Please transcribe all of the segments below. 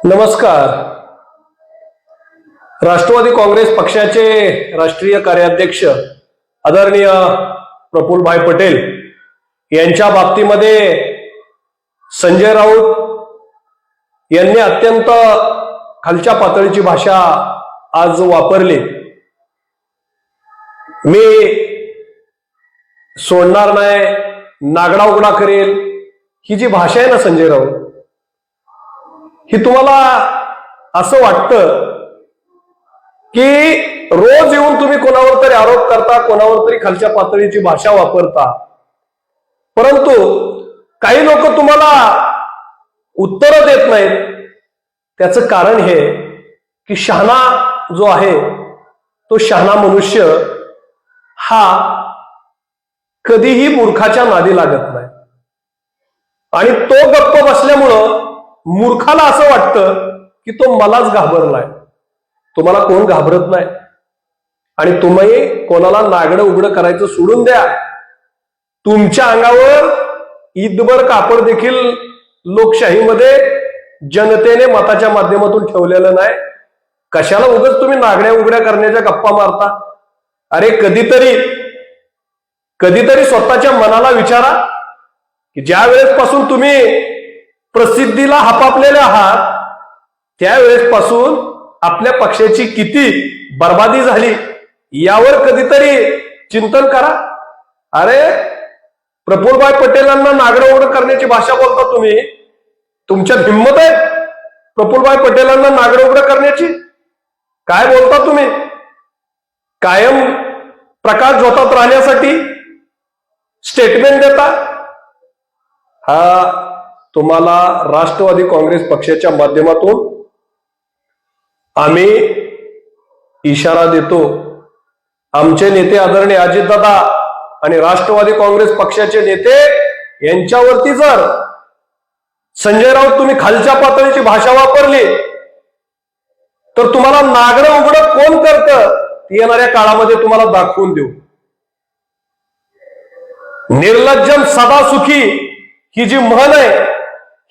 नमस्कार. राष्ट्रवादी काँग्रेस पक्षाचे राष्ट्रीय कार्याध्यक्ष आदरणीय प्रफुल्लभाई पटेल यांच्या बाबतीमध्ये संजय राऊत यांनी अत्यंत खालच्या पातळीची भाषा आज वापरली. मी सोडणार नाही नागडा उघडा करेल ही जी भाषा आहे ना संजय राऊत ही तुम्हाला असं वाटतं की रोज येऊन तुम्ही कोणावर तरी आरोप करता कोणावर तरी खालच्या पातळीची भाषा वापरता. परंतु काही लोक तुम्हाला उत्तरं देत नाहीत. त्याचं कारण हे की शहाणा जो आहे तो शहाणा मनुष्य हा कधीही मूर्खाच्या नादी लागत नाही. आणि तो गप्प बसल्यामुळं मूर्खाला असं वाटतं की तो मलाच घाबरलाय. तुम्हाला कोण घाबरत नाही. आणि तुम्ही कोणाला नागडं उघडं करायचं सोडून द्या. तुमच्या अंगावर ईदभर कापड देखील लोकशाहीमध्ये जनतेने मताच्या माध्यमातून ठेवलेलं नाही. कशाला उगच तुम्ही नागड्या उघड्या करण्याच्या गप्पा मारता? अरे कधीतरी कधीतरी स्वतःच्या मनाला विचारा की ज्या वेळेस पासून तुम्ही प्रसिद्धीला हपापलेले आहात त्यावेळेस पासून आपल्या पक्षाची किती बर्बादी झाली यावर कधीतरी चिंतन करा. अरे प्रफुलभाई पटेलांना नागडं करण्याची भाषा बोलता तुम्ही? तुमच्यात हिंमत आहे? प्रफुलभाई पटेलांना नागडं उघडं करण्याची? काय बोलता तुम्ही? कायम प्रकाश झोतात राहण्यासाठी स्टेटमेंट देता? हा तुम्हाला राष्ट्रवादी काँग्रेस पक्षाच्या माध्यमातून आम्ही इशारा देतो. आमचे नेते आदरणीय अजितदादा आणि राष्ट्रवादी काँग्रेस पक्षाचे नेते यांच्यावरती जर संजय राऊत तुम्ही खालच्या पातळीची भाषा वापरली तर तुम्हाला नागडं उघडं कोण करतं? येणाऱ्या काळामध्ये तुम्हाला दाखवून देऊ. निर्लज्जम सदा सुखी ही जी म्हण आहे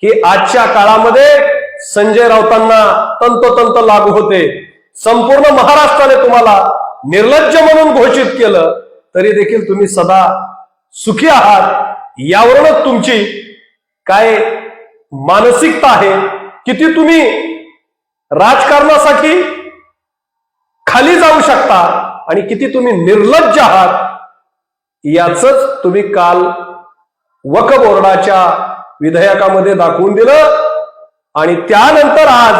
ही आजच्या काळामध्ये संजय राऊतांना तंतोतंत लागू होते. संपूर्ण महाराष्ट्राने तुम्हाला निर्लज्ज म्हणून घोषित केलं तरी देखील तुम्ही सदा सुखी आहात. यावरूनच तुमची काय मानसिकता आहे किती तुम्ही राजकारणासाठी खाली जाऊ शकता आणि किती तुम्ही निर्लज्ज आहात याच तुम्ही काल वक बोर्डाच्या विधेयकामध्ये दाखवून दिलं. आणि त्यानंतर आज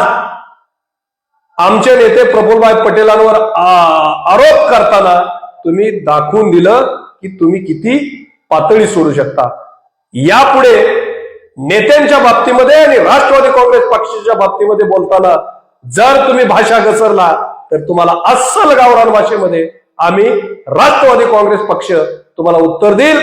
आमचे नेते प्रफुलभाई पटेलांवर आरोप करताना तुम्ही दाखवून दिलं की तुम्ही किती पातळी सोडू शकता. यापुढे नेत्यांच्या बाबतीमध्ये आणि राष्ट्रवादी काँग्रेस पक्षाच्या बाबतीमध्ये बोलताना जर तुम्ही भाषा घसरला तर तुम्हाला अस्सल गावरान भाषेमध्ये आम्ही राष्ट्रवादी काँग्रेस पक्ष तुम्हाला उत्तर देईल.